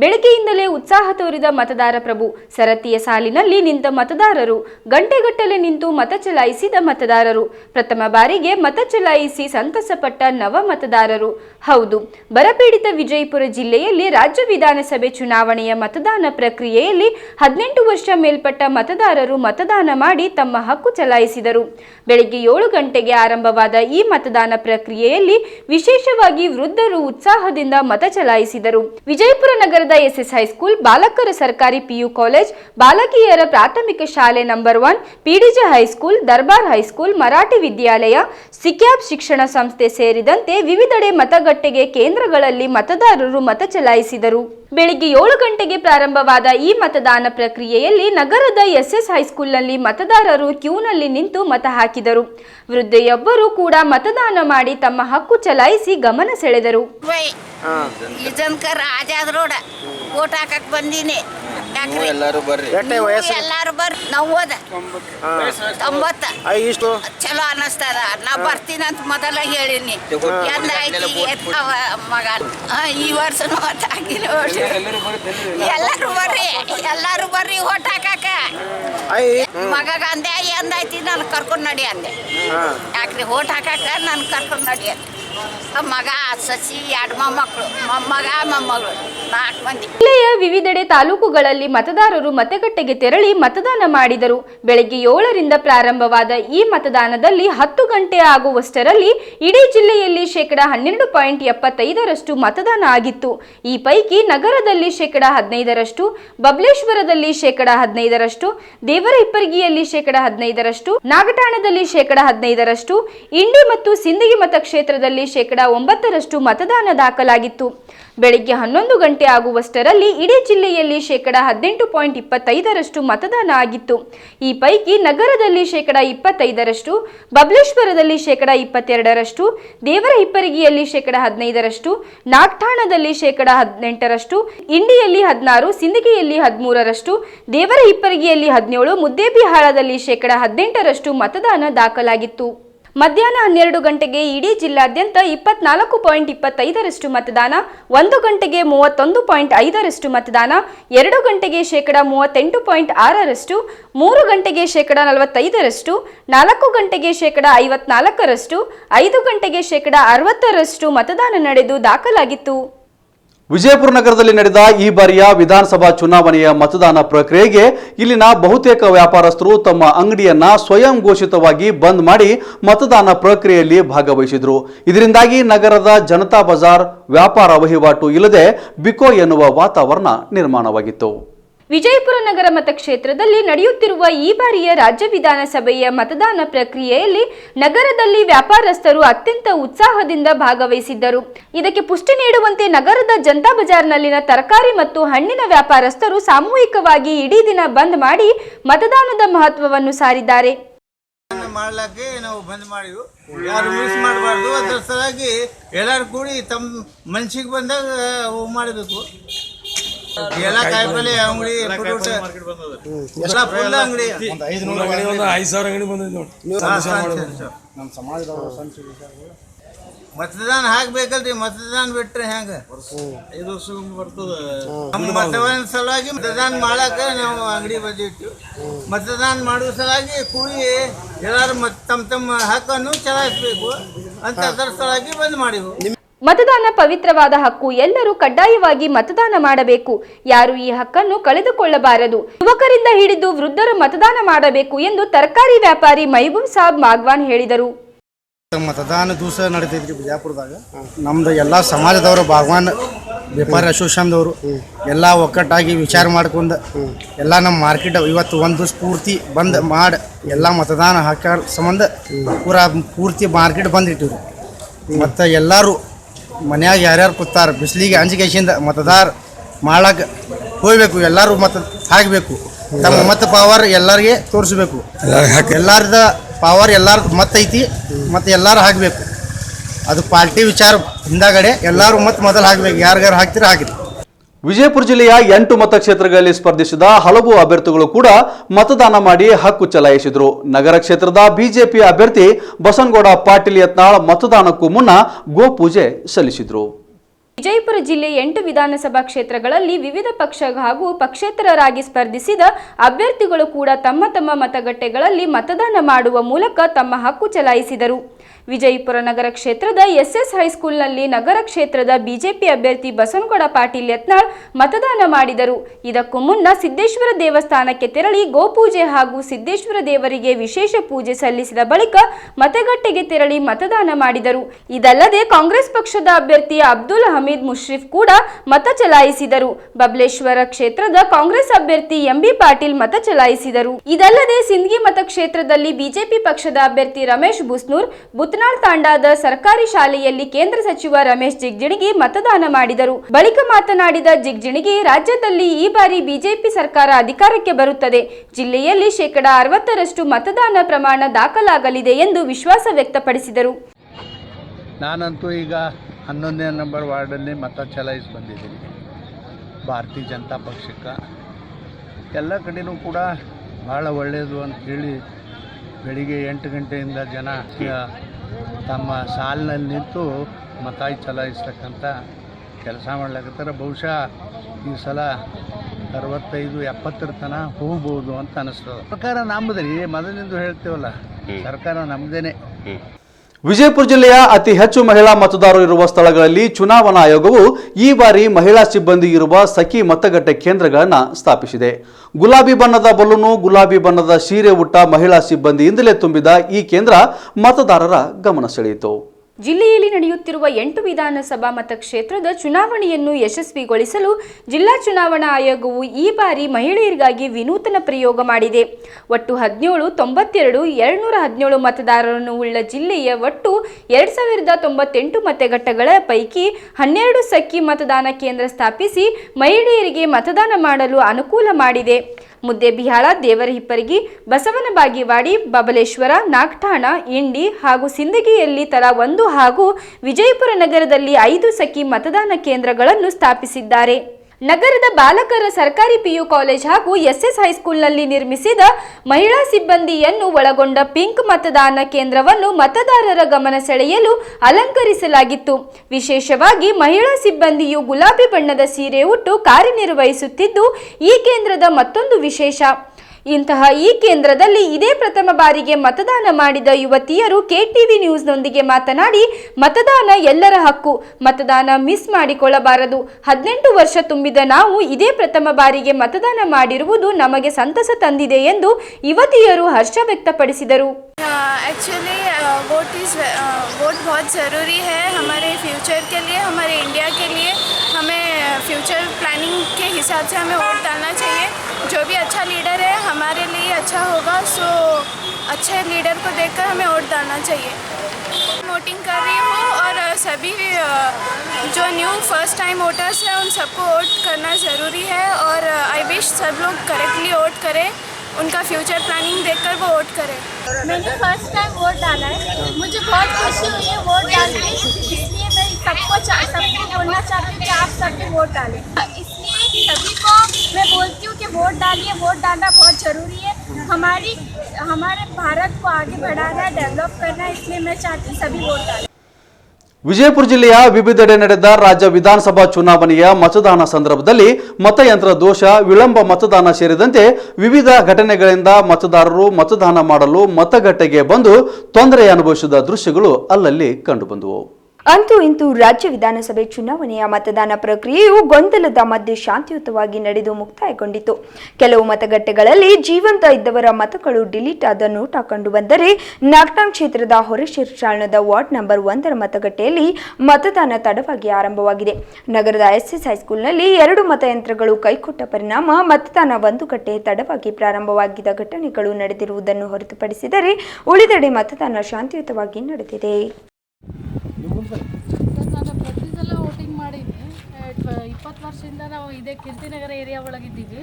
ಬೆಳಗ್ಗೆಯಿಂದಲೇ ಉತ್ಸಾಹ ತೋರಿದ ಮತದಾರ ಪ್ರಭು, ಸರತಿಯ ಸಾಲಿನಲ್ಲಿ ನಿಂತ ಮತದಾರರು, ಗಂಟೆಗಟ್ಟಲೆ ನಿಂತು ಮತ ಚಲಾಯಿಸಿದ ಮತದಾರರು, ಪ್ರಥಮ ಬಾರಿಗೆ ಮತ ಚಲಾಯಿಸಿ ಸಂತಸಪಟ್ಟ ನವ ಮತದಾರರು. ಹೌದು, ಬರಪೀಡಿತ ವಿಜಯಪುರ ಜಿಲ್ಲೆಯಲ್ಲಿ ರಾಜ್ಯ ವಿಧಾನಸಭೆ ಚುನಾವಣೆಯ ಮತದಾನ ಪ್ರಕ್ರಿಯೆಯಲ್ಲಿ ಹದಿನೆಂಟು ವರ್ಷ ಮೇಲ್ಪಟ್ಟ ಮತದಾರರು ಮತದಾನ ಮಾಡಿ ತಮ್ಮ ಹಕ್ಕು ಚಲಾಯಿಸಿದರು. ಬೆಳಗ್ಗೆ ಏಳು ಗಂಟೆಗೆ ಆರಂಭವಾದ ಈ ಮತದಾನ ಪ್ರಕ್ರಿಯೆಯಲ್ಲಿ ವಿಶೇಷವಾಗಿ ವೃದ್ಧರು ಉತ್ಸಾಹದಿಂದ ಮತ ಚಲಾಯಿಸಿದರು. ವಿಜಯಪುರ ನಗರದ ಎಸ್ಎಸ್ ಹೈಸ್ಕೂಲ್, ಬಾಲಕರ ಸರ್ಕಾರಿ ಪಿಯು ಕಾಲೇಜ್, ಬಾಲಕಿಯರ ಪ್ರಾಥಮಿಕ ಶಾಲೆ number one, PDJ high school, Darbar high school, Marathi ವಿದ್ಯಾಲಯ, ಸಿಕ್ಯಾಬ್ ಶಿಕ್ಷಣ ಸಂಸ್ಥೆ ಸೇರಿದಂತೆ ವಿವಿಧೆಡೆ ಮತಗಟ್ಟೆಗೆ ಕೇಂದ್ರಗಳಲ್ಲಿ ಮತದಾರರು ಮತ ಚಲಾಯಿಸಿದರು. ಬೆಳಿಗ್ಗೆ ಏಳು ಗಂಟೆಗೆ ಪ್ರಾರಂಭವಾದ ಈ ಮತದಾನ ಪ್ರಕ್ರಿಯೆಯಲ್ಲಿ ನಗರದ ಎಸ್ಎಸ್ ಹೈಸ್ಕೂಲ್ನಲ್ಲಿ ಮತದಾರರು ಕ್ಯೂನಲ್ಲಿ ನಿಂತು ಮತ ಹಾಕಿದರು. ವೃದ್ಧೆಯೊಬ್ಬರು ಕೂಡ ಮತದಾನ ಮಾಡಿ ತಮ್ಮ ಹಕ್ಕು ಚಲಾಯಿಸಿ ಗಮನ ಸೆಳೆದರು. ಓಟ್ ಹಾಕಕ್ ಬಂದೀನಿ. ಎಲ್ಲರೂ ಬರ್ರಿ. ಎಲ್ಲಾರು ಬರ್ರಿ. ತೊಂಬತ್ತ. ಚಲೋ ಅನ್ನಿಸ್ತದ ನಾ ಬರ್ತೀನಿ ಅಂತ ಮೊದಲ ಹೇಳಿನಿ. ಆಯ್ತು ಎತ್ತವ ಮಗ. ಈ ವರ್ಷ ಮತ ಹಾಕಿಲ್ಲ ಎಲ್ಲರೂ ಬರ್ರಿ ಎಲ್ಲರೂ ಬರ್ರಿ ಓಟ್ ಹಾಕಾಕ. ಮಗಗ ಅಂದೆ ಎಂದಾಯ್ತಿ ನಾನು ಕರ್ಕೊಂಡು ನಡಿ ಅಂದೆ. ಯಾಕ್ರಿ ಓಟ್ ಹಾಕಾಕ ನಾನು ಕರ್ಕೊಂಡು ನಡಿ ಅಂದೆ. ಜಿಲ್ಲೆಯ ವಿವಿಧೆಡೆ ತಾಲೂಕುಗಳಲ್ಲಿ ಮತದಾರರು ಮತಗಟ್ಟೆಗೆ ತೆರಳಿ ಮತದಾನ ಮಾಡಿದರು. ಬೆಳಗ್ಗೆ ಏಳರಿಂದ ಪ್ರಾರಂಭವಾದ ಈ ಮತದಾನದಲ್ಲಿ ಹತ್ತು ಗಂಟೆ ಆಗುವಷ್ಟರಲ್ಲಿ ಇಡೀ ಜಿಲ್ಲೆಯಲ್ಲಿ ಶೇಕಡ ಹನ್ನೆರಡು ಪಾಯಿಂಟ್ ಎಪ್ಪತ್ತೈದರಷ್ಟು ಮತದಾನ ಆಗಿತ್ತು. ಈ ಪೈಕಿ ನಗರದಲ್ಲಿ ಶೇಕಡ ಹದಿನೈದರಷ್ಟು, ಬಬಲೇಶ್ವರದಲ್ಲಿ ಶೇಕಡ ಹದಿನೈದರಷ್ಟು ದೇವರ ಇಪ್ಪರ್ಗಿಯಲ್ಲಿ ಶೇಕಡ ಹದಿನೈದರಷ್ಟು, ನಾಗಠಾಣದಲ್ಲಿ ಶೇಕಡ ಹದಿನೈದರಷ್ಟು, ಇಂಡಿ ಮತ್ತು ಸಿಂದಗಿ ಮತಕ್ಷೇತ್ರದಲ್ಲಿ ಶೇಕಡ ಒಂಬತ್ತರಷ್ಟು ಮತದಾನ ದಾಖಲಾಗಿತ್ತು. ಬೆಳಿಗ್ಗೆ ಹನ್ನೊಂದು ಗಂಟೆ ಆಗುವಷ್ಟರಲ್ಲಿ ಇಡೀ ಜಿಲ್ಲೆಯಲ್ಲಿ ಶೇಕಡಾ ಹದಿನೆಂಟು ಪಾಯಿಂಟ್ ಇಪ್ಪತ್ತೈದರಷ್ಟು ಮತದಾನ ಆಗಿತ್ತು. ಈ ಪೈಕಿ ನಗರದಲ್ಲಿ ಶೇಕಡಾ ಇಪ್ಪತ್ತೈದರಷ್ಟು, ಬಬ್ಲೇಶ್ವರದಲ್ಲಿ ಶೇಕಡಾ ಇಪ್ಪತ್ತೆರಡರಷ್ಟು ದೇವರ ಹಿಪ್ಪರಿಗಿಯಲ್ಲಿ ಶೇಕಡಾ ಹದಿನೈದರಷ್ಟು, ನಾಗ್ಠಾಣದಲ್ಲಿ ಶೇಕಡಾ ಹದಿನೆಂಟರಷ್ಟು, ಇಂಡಿಯಲ್ಲಿ ಹದಿನಾರು, ಸಿಂದಗಿಯಲ್ಲಿ ಹದಿಮೂರರಷ್ಟು ದೇವರ ಹಿಪ್ಪರಿಗಿಯಲ್ಲಿ ಹದಿನೇಳು, ಮುದ್ದೇಬಿಹಾಳದಲ್ಲಿ ಶೇಕಡಾ ಹದಿನೆಂಟರಷ್ಟು ಮತದಾನ ದಾಖಲಾಗಿತ್ತು. ಮಧ್ಯಾಹ್ನ ಹನ್ನೆರಡು ಗಂಟೆಗೆ ಇಡೀ ಜಿಲ್ಲಾದ್ಯಂತ ಇಪ್ಪತ್ನಾಲ್ಕು ಪಾಯಿಂಟ್ ಇಪ್ಪತ್ತೈದರಷ್ಟು ಮತದಾನ, ಒಂದು ಗಂಟೆಗೆ ಮೂವತ್ತೊಂದು ಪಾಯಿಂಟ್ ಐದರಷ್ಟು ಮತದಾನ, ಎರಡು ಗಂಟೆಗೆ ಶೇಕಡ ಮೂವತ್ತೆಂಟು ಪಾಯಿಂಟ್ ಆರರಷ್ಟು, ಮೂರು ಗಂಟೆಗೆ ಶೇಕಡ ನಲವತ್ತೈದರಷ್ಟು, ನಾಲ್ಕು ಗಂಟೆಗೆ ಶೇಕಡ ಐವತ್ನಾಲ್ಕರಷ್ಟು, ಐದು ಗಂಟೆಗೆ ಶೇಕಡ ಅರವತ್ತರಷ್ಟು ಮತದಾನ ನಡೆದು ದಾಖಲಾಗಿತ್ತು. ವಿಜಯಪುರ ನಗರದಲ್ಲಿ ನಡೆದ ಈ ಬಾರಿಯ ವಿಧಾನಸಭಾ ಚುನಾವಣೆಯ ಮತದಾನ ಪ್ರಕ್ರಿಯೆಗೆ ಇಲ್ಲಿನ ಬಹುತೇಕ ವ್ಯಾಪಾರಸ್ಥರು ತಮ್ಮ ಅಂಗಡಿಯನ್ನ ಸ್ವಯಂ ಘೋಷಿತವಾಗಿ ಬಂದ್ ಮಾಡಿ ಮತದಾನ ಪ್ರಕ್ರಿಯೆಯಲ್ಲಿ ಭಾಗವಹಿಸಿದ್ರು. ಇದರಿಂದಾಗಿ ನಗರದ ಜನತಾ ಬಜಾರ್ ವ್ಯಾಪಾರ ವಹಿವಾಟು ಇಲ್ಲದೆ ಬಿಕೋ ಎನ್ನುವ ವಾತಾವರಣ ನಿರ್ಮಾಣವಾಗಿತ್ತು. ವಿಜಯಪುರ ನಗರ ಮತಕ್ಷೇತ್ರದಲ್ಲಿ ನಡೆಯುತ್ತಿರುವ ಈ ಬಾರಿಯ ರಾಜ್ಯ ವಿಧಾನಸಭೆಯ ಮತದಾನ ಪ್ರಕ್ರಿಯೆಯಲ್ಲಿ ನಗರದಲ್ಲಿ ವ್ಯಾಪಾರಸ್ಥರು ಅತ್ಯಂತ ಉತ್ಸಾಹದಿಂದ ಭಾಗವಹಿಸಿದ್ದರು. ಇದಕ್ಕೆ ಪುಷ್ಟಿ ನೀಡುವಂತೆ ನಗರದ ಜನತಾ ಬಜಾರ್ನಲ್ಲಿನ ತರಕಾರಿ ಮತ್ತು ಹಣ್ಣಿನ ವ್ಯಾಪಾರಸ್ಥರು ಸಾಮೂಹಿಕವಾಗಿ ಇಡೀ ದಿನ ಬಂದ್ ಮಾಡಿ ಮತದಾನದ ಮಹತ್ವವನ್ನು ಸಾರಿದ್ದಾರೆ. ಎಲ್ಲ ಕಾಯಿಪಲ್ಲೆ ಅಂಗಡಿ ಫ್ರೂಟ್ ಎಲ್ಲ ಫುಲ್ ಅಂಗಡಿ. ಐದು ಸಾವಿರ ಅಂಗಡಿ ಬಂದೈತೆ ನೋಡಿ. ಮತದಾನ ಹಾಕ್ಬೇಕಲ್ರಿ ಮತದಾನ ಬಿಟ್ರೆ ಹೆಂಗ? ಐದು ವರ್ಷ ಬರ್ತದ. ನಮ್ಮ ಮತದಾನ ಸಲುವಾಗಿ ಮತದಾನ ಮಾಡಾಕ ನಾವು ಅಂಗಡಿ ಬಂದಿಟ್ಟು ಮತದಾನ ಮಾಡುವ ಸಲುವಾಗಿ ಕೂಡಿ ಎಲ್ಲಾರು ಮತ್ ತಮ್ಮ ತಮ್ಮ ಹಕ್ಕನ್ನು ಚಲಾಯಿಸ್ಬೇಕು ಅಂತ ಅದರ ಸಲುವಾಗಿ ಬಂದ್ ಮಾಡಿವು ಮತದಾನ ಪವಿತ್ರವಾದ ಹಕ್ಕು ಎಲ್ಲರೂ ಕಡ್ಡಾಯವಾಗಿ ಮತದಾನ ಮಾಡಬೇಕು. ಯಾರು ಈ ಹಕ್ಕನ್ನು ಕಳೆದುಕೊಳ್ಳಬಾರದು. ಯುವಕರಿಂದ ಹಿಡಿದು ವೃದ್ಧರು ಮತದಾನ ಮಾಡಬೇಕು ಎಂದು ತರಕಾರಿ ವ್ಯಾಪಾರಿ ಮೈಬೂಬ್ ಸಾಬ್ ಮಾಗ್ವಾನ್ ಹೇಳಿದರು. ಮತದಾನ ದಿವಸ ನಡೀತೈತ್ರಿ ಬಿಜಾಪುರದಾಗ. ನಮ್ದು ಎಲ್ಲ ಸಮಾಜದವರು ಭಾಗವಾನ್, ವ್ಯಾಪಾರಿ ಅಸೋಸಿಯೇಷನ್ದವರು ಎಲ್ಲ ಒಕ್ಕಟ್ಟಾಗಿ ವಿಚಾರ ಮಾಡ್ಕೊಂಡು, ಎಲ್ಲ ನಮ್ಮ ಮಾರ್ಕೆಟ್ ಇವತ್ತು ಒಂದು ಸ್ಫೂರ್ತಿ ಬಂದ್ ಮಾಡಿ, ಎಲ್ಲ ಮತದಾನ ಹಾಕ ಸಂಬಂಧ ಪೂರಾ ಪೂರ್ತಿ ಮಾರ್ಕೆಟ್ ಬಂದಿಟ್ಟಿವ್ರಿ ಮತ್ತು ಎಲ್ಲರೂ ಮನ್ಯಾಗ ಯಾರ್ಯಾರು ಕೂತಾರ ಬಿಸಿಲಿಗೆ ಅಂಜಿಕೆಸಿಂದ ಮತದಾರ ಮಾಡಕ್ಕೆ ಹೋಗ್ಬೇಕು ಎಲ್ಲರೂ ಮತ ಹಾಕಬೇಕು. ತಮ್ಮ ಮತ ಪವರ್ ಎಲ್ಲರಿಗೆ ತೋರಿಸ್ಬೇಕು. ಎಲ್ಲಾರ್ದ ಪವರ್ ಎಲ್ಲಾರ ಮತ ಐತಿ ಮತ್ತು ಎಲ್ಲರೂ ಹಾಕಬೇಕು. ಅದು ಪಾರ್ಟಿ ವಿಚಾರ ಹಿಂದಾಗಡೆ ಎಲ್ಲರೂ ಮತ ಮೊದಲು ಹಾಕ್ಬೇಕು ಯಾರ್ಯಾರು ಹಾಕ್ತಿರ ಹಾಕಿರಿ. ವಿಜಯಪುರ ಜಿಲ್ಲೆಯ ಎಂಟು ಮತಕ್ಷೇತ್ರಗಳಲ್ಲಿ ಸ್ಪರ್ಧಿಸಿದ ಹಲವು ಅಭ್ಯರ್ಥಿಗಳು ಕೂಡ ಮತದಾನ ಮಾಡಿ ಹಕ್ಕು ಚಲಾಯಿಸಿದರು. ನಗರ ಕ್ಷೇತ್ರದ ಬಿಜೆಪಿ ಅಭ್ಯರ್ಥಿ ಬಸನಗೌಡ ಪಾಟೀಲ್ ಯತ್ನಾಳ್ ಮತದಾನಕ್ಕೂ ಮುನ್ನ ಗೋಪೂಜೆ ಸಲ್ಲಿಸಿದರು. ವಿಜಯಪುರ ಜಿಲ್ಲೆ ಎಂಟು ವಿಧಾನಸಭಾ ಕ್ಷೇತ್ರಗಳಲ್ಲಿ ವಿವಿಧ ಪಕ್ಷ ಹಾಗೂ ಪಕ್ಷೇತರರಾಗಿ ಸ್ಪರ್ಧಿಸಿದ ಅಭ್ಯರ್ಥಿಗಳು ಕೂಡ ತಮ್ಮ ತಮ್ಮ ಮತಗಟ್ಟೆಗಳಲ್ಲಿ ಮತದಾನ ಮಾಡುವ ಮೂಲಕ ತಮ್ಮ ಹಕ್ಕು ಚಲಾಯಿಸಿದರು. ವಿಜಯಪುರ ನಗರ ಕ್ಷೇತ್ರದ ಎಸ್ಎಸ್ ಹೈಸ್ಕೂಲ್ನಲ್ಲಿ ನಗರ ಕ್ಷೇತ್ರದ ಬಿಜೆಪಿ ಅಭ್ಯರ್ಥಿ ಬಸನಗೌಡ ಪಾಟೀಲ್ ಯತ್ನಾಳ್ ಮತದಾನ ಮಾಡಿದರು. ಇದಕ್ಕೂ ಮುನ್ನ ಸಿದ್ದೇಶ್ವರ ದೇವಸ್ಥಾನಕ್ಕೆ ತೆರಳಿ ಗೋಪೂಜೆ ಹಾಗೂ ಸಿದ್ದೇಶ್ವರ ದೇವರಿಗೆ ವಿಶೇಷ ಪೂಜೆ ಸಲ್ಲಿಸಿದ ಬಳಿಕ ಮತಗಟ್ಟೆಗೆ ತೆರಳಿ ಮತದಾನ ಮಾಡಿದರು. ಇದಲ್ಲದೆ ಕಾಂಗ್ರೆಸ್ ಪಕ್ಷದ ಅಭ್ಯರ್ಥಿ ಅಬ್ದುಲ್ ಹಮೀದ್ ಮುಷ್ರಿಫ್ ಕೂಡ ಮತ ಚಲಾಯಿಸಿದರು. ಬಬ್ಲೇಶ್ವರ ಕ್ಷೇತ್ರದ ಕಾಂಗ್ರೆಸ್ ಅಭ್ಯರ್ಥಿ ಎಂಬಿ ಪಾಟೀಲ್ ಮತ ಚಲಾಯಿಸಿದರು. ಇದಲ್ಲದೆ ಸಿಂದಗಿ ಮತಕ್ಷೇತ್ರದಲ್ಲಿ ಬಿಜೆಪಿ ಪಕ್ಷದ ಅಭ್ಯರ್ಥಿ ರಮೇಶ್ ಬುಸ್ನೂರ್ ಬುತ್ನಾಳ್ ತಾಂಡಾದ ಸರ್ಕಾರಿ ಶಾಲೆಯಲ್ಲಿ ಕೇಂದ್ರ ಸಚಿವ ರಮೇಶ್ ಜಿಗ್ಜಿಣಗಿ ಮತದಾನ ಮಾಡಿದರು. ಬಳಿಕ ಮಾತನಾಡಿದ ಜಿಗ್ಜಿಣಗಿ, ರಾಜ್ಯದಲ್ಲಿ ಈ ಬಾರಿ ಬಿಜೆಪಿ ಸರ್ಕಾರ ಅಧಿಕಾರಕ್ಕೆ ಬರುತ್ತದೆ. ಜಿಲ್ಲೆಯಲ್ಲಿ ಶೇಕಡ ಅರವತ್ತರಷ್ಟು ಮತದಾನ ಪ್ರಮಾಣ ದಾಖಲಾಗಲಿದೆ ಎಂದು ವಿಶ್ವಾಸ ವ್ಯಕ್ತಪಡಿಸಿದರು. ನಾನಂತೂ ಈಗ ಹನ್ನೊಂದನೇ ನಂಬರ್ ವಾರ್ಡಲ್ಲಿ ಮತ ಚಲಾಯಿಸಿ ಬಂದಿದ್ದೀನಿ. ಭಾರತೀಯ ಜನತಾ ಪಕ್ಷಕ್ಕೆ. ಎಲ್ಲ ಕಡೆಯೂ ಕೂಡ ಭಾಳ ಒಳ್ಳೆಯದು ಅಂತ ಹೇಳಿ ಬೆಳಿಗ್ಗೆ ಎಂಟು ಗಂಟೆಯಿಂದ ಜನ ತಮ್ಮ ಸಾಲಿನಲ್ಲಿ ನಿಂತು ಮತಾಯಿ ಚಲಾಯಿಸ್ತಕ್ಕಂಥ ಕೆಲಸ ಮಾಡ್ಲಿಕ್ಕತ್ತಾರ ಬಹುಶಃ ಈ ಸಲ ಅರವತ್ತೈದು ಎಪ್ಪತ್ತರ ತನ ಹೋಗ್ಬೋದು ಅಂತ ಅನಿಸ್ತದೆ. ಸರ್ಕಾರ ನಮ್ಮದ್ರಿ ಮೊದಲಿಂದ ಹೇಳ್ತೇವಲ್ಲ ಸರ್ಕಾರ ನಮ್ಮದೇನೆ ವಿಜಯಪುರ ಜಿಲ್ಲೆಯ ಅತಿ ಹೆಚ್ಚು ಮಹಿಳಾ ಮತದಾರರು ಇರುವ ಸ್ಥಳಗಳಲ್ಲಿ ಚುನಾವಣಾ ಆಯೋಗವು ಈ ಬಾರಿ ಮಹಿಳಾ ಸಿಬ್ಬಂದಿ ಇರುವ ಸಖಿ ಮತಗಟ್ಟೆ ಕೇಂದ್ರಗಳನ್ನು ಸ್ಥಾಪಿಸಿದೆ. ಗುಲಾಬಿ ಬಣ್ಣದ ಬಲೂನು, ಗುಲಾಬಿ ಬಣ್ಣದ ಸೀರೆ ಉಟ್ಟ ಮಹಿಳಾ ಸಿಬ್ಬಂದಿಯಿಂದಲೇ ತುಂಬಿದ ಈ ಕೇಂದ್ರ ಮತದಾರರ ಗಮನ ಸೆಳೆಯಿತು. ಜಿಲ್ಲೆಯಲ್ಲಿ ನಡೆಯುತ್ತಿರುವ ಎಂಟು ವಿಧಾನಸಭಾ ಮತಕ್ಷೇತ್ರದ ಚುನಾವಣೆಯನ್ನು ಯಶಸ್ವಿಗೊಳಿಸಲು ಜಿಲ್ಲಾ ಚುನಾವಣಾ ಆಯೋಗವು ಈ ಬಾರಿ ಮಹಿಳೆಯರಿಗಾಗಿ ವಿನೂತನ ಪ್ರಯೋಗ ಮಾಡಿದೆ. ಒಟ್ಟು ಹದಿನೇಳು, ತೊಂಬತ್ತೆರಡು, ಎರಡುನೂರ ಹದಿನೇಳು ಮತದಾರರನ್ನು ಉಳ್ಳ ಜಿಲ್ಲೆಯ ಒಟ್ಟು ಎರಡು ಸಾವಿರದ ತೊಂಬತ್ತೆಂಟು ಮತಗಟ್ಟೆಗಳ ಪೈಕಿ ಹನ್ನೆರಡು ಸಖಿ ಮತದಾನ ಕೇಂದ್ರ ಸ್ಥಾಪಿಸಿ ಮಹಿಳೆಯರಿಗೆ ಮತದಾನ ಮಾಡಲು ಅನುಕೂಲ ಮಾಡಿದೆ. ಮುದ್ದೆಬಿಹಾಳ ದೇವರಹಿಪ್ಪರಗಿ ಬಸವನ ಬಾಗಿವಾಡಿ ಬಬಲೇಶ್ವರ, ನಾಗಠಾಣ, ಇಂಡಿ ಹಾಗೂ ಸಿಂದಗಿಯಲ್ಲಿ ತಲಾ ಒಂದು ಹಾಗೂ ವಿಜಯಪುರ ನಗರದಲ್ಲಿ ಐದು ಸಖಿ ಮತದಾನ ಕೇಂದ್ರಗಳನ್ನು ಸ್ಥಾಪಿಸಿದ್ದಾರೆ. ನಗರದ ಬಾಲಕರ ಸರ್ಕಾರಿ ಪಿಯು ಕಾಲೇಜ್ ಹಾಗೂ ಎಸ್ಎಸ್ ಹೈಸ್ಕೂಲ್ನಲ್ಲಿ ನಿರ್ಮಿಸಿದ ಮಹಿಳಾ ಸಿಬ್ಬಂದಿಯನ್ನು ಒಳಗೊಂಡ ಪಿಂಕ್ ಮತದಾನ ಕೇಂದ್ರವನ್ನು ಮತದಾರರ ಗಮನ ಸೆಳೆಯಲು ಅಲಂಕರಿಸಲಾಗಿತ್ತು. ವಿಶೇಷವಾಗಿ ಮಹಿಳಾ ಸಿಬ್ಬಂದಿಯು ಗುಲಾಬಿ ಬಣ್ಣದ ಸೀರೆ ಉಟ್ಟು ಕಾರ್ಯನಿರ್ವಹಿಸುತ್ತಿದ್ದು, ಈ ಕೇಂದ್ರದ ಮತ್ತೊಂದು ವಿಶೇಷ. ಇಂತಹ ಈ ಕೇಂದ್ರದಲ್ಲಿ ಇದೇ ಪ್ರಥಮ ಬಾರಿಗೆ ಮತದಾನ ಮಾಡಿದ ಯುವತಿಯರು ಕೆಟಿವಿ ನ್ಯೂಸ್ನೊಂದಿಗೆ ಮಾತನಾಡಿ ಮತದಾನ ಎಲ್ಲರ ಹಕ್ಕು ಮತದಾನ ಮಿಸ್ ಮಾಡಿಕೊಳ್ಳಬಾರದು ಹದಿನೆಂಟು ವರ್ಷ ತುಂಬಿದ ನಾವು ಇದೇ ಪ್ರಥಮ ಬಾರಿಗೆ ಮತದಾನ ಮಾಡಿರುವುದು ನಮಗೆ ಸಂತಸ ತಂದಿದೆ ಎಂದು ಯುವತಿಯರು ಹರ್ಷ ವ್ಯಕ್ತಪಡಿಸಿದರು एक्चुअली वोट इज़ वोट बहुत ज़रूरी है हमारे फ्यूचर के लिए हमारे इंडिया के लिए हमें फ्यूचर प्लानिंग के हिसाब से हमें वोट डालना चाहिए जो भी अच्छा लीडर है, हमारे लिए अच्छा होगा, सो अच्छे लीडर को देखकर हमें वोट डालना चाहिए। वोटिंग कर रही हूँ और सभी, जो न्यू फ़र्स्ट टाइम वोटर्स हैं, उन सबको वोट करना ज़रूरी है और आई विश सब लोग करेक्टली वोट करें। उनका फ्यूचर प्लानिंग देखकर वो वोट करें। मैंने फ़र्स्ट टाइम वोट डाला है। मुझे बहुत खुशी हुई है वोट डाल के इसलिए मैं सबको सबको बोलना चाहती हूँ कि आप सब वोट डालें। सभी को मैं बोलती हूँ कि वोट डालिए वोट डालना बहुत ज़रूरी है हमारी हमारे भारत को आगे बढ़ाना है डेवलप करना है इसलिए मैं चाहती हूँ सभी वोट डालें ವಿಜಯಪುರ ಜಿಲ್ಲೆಯ ವಿವಿಧೆಡೆ ನಡೆದ ರಾಜ್ಯ ವಿಧಾನಸಭಾ ಚುನಾವಣೆಯ ಮತದಾನ ಸಂದರ್ಭದಲ್ಲಿ ಮತಯಂತ್ರ ದೋಷ ವಿಳಂಬ ಮತದಾನ ಸೇರಿದಂತೆ ವಿವಿಧ ಘಟನೆಗಳಿಂದ ಮತದಾರರು ಮತದಾನ ಮಾಡಲು ಮತಗಟ್ಟೆಗೆ ಬಂದು ತೊಂದರೆ ಅನುಭವಿಸಿದ ದೃಶ್ಯಗಳು ಅಲ್ಲಲ್ಲಿ ಕಂಡುಬಂದವು ಅಂತೂ ಇಂತೂ ರಾಜ್ಯ ವಿಧಾನಸಭೆ ಚುನಾವಣೆಯ ಮತದಾನ ಪ್ರಕ್ರಿಯೆಯು ಗೊಂದಲದ ಮಧ್ಯೆ ಶಾಂತಿಯುತವಾಗಿ ನಡೆದು ಮುಕ್ತಾಯಗೊಂಡಿತು. ಕೆಲವು ಮತಗಟ್ಟೆಗಳಲ್ಲಿ ಜೀವಂತ ಇದ್ದವರ ಮತಗಳು ಡಿಲೀಟ್ ಆದ ನೋಟ ಕಂಡುಬಂದರೆ ನಾಗ್ನಾಂಗ್ ಕ್ಷೇತ್ರದ ಹೊರಶೀರ್ಷಾಳದ ವಾರ್ಡ್ ನಂಬರ್ ಒಂದರ ಮತಗಟ್ಟೆಯಲ್ಲಿ ಮತದಾನ ತಡವಾಗಿ ಆರಂಭವಾಗಿದೆ. ನಗರದ ಎಸ್ಎಸ್ ಹೈಸ್ಕೂಲ್ನಲ್ಲಿ ಎರಡು ಮತಯಂತ್ರಗಳು ಕೈಕೊಟ್ಟ ಪರಿಣಾಮ ಮತದಾನ ಒಂದು ಗಂಟೆ ತಡವಾಗಿ ಪ್ರಾರಂಭವಾಗಿದ್ದ ಘಟನೆಗಳು ನಡೆದಿರುವುದನ್ನು ಹೊರತುಪಡಿಸಿದರೆ ಉಳಿದೆಡೆ ಮತದಾನ ಶಾಂತಿಯುತವಾಗಿ ನಡೆದಿದೆ. ನಾನು ಪ್ರತಿ ಸಲ ವೋಟಿಂಗ್ ಮಾಡೀನಿ. ಇಪ್ಪತ್ತು ವರ್ಷದಿಂದ ನಾವು ಇದೇ ಕೀರ್ತಿನಗರ ಏರಿಯಾ ಒಳಗಿದ್ದೀವಿ.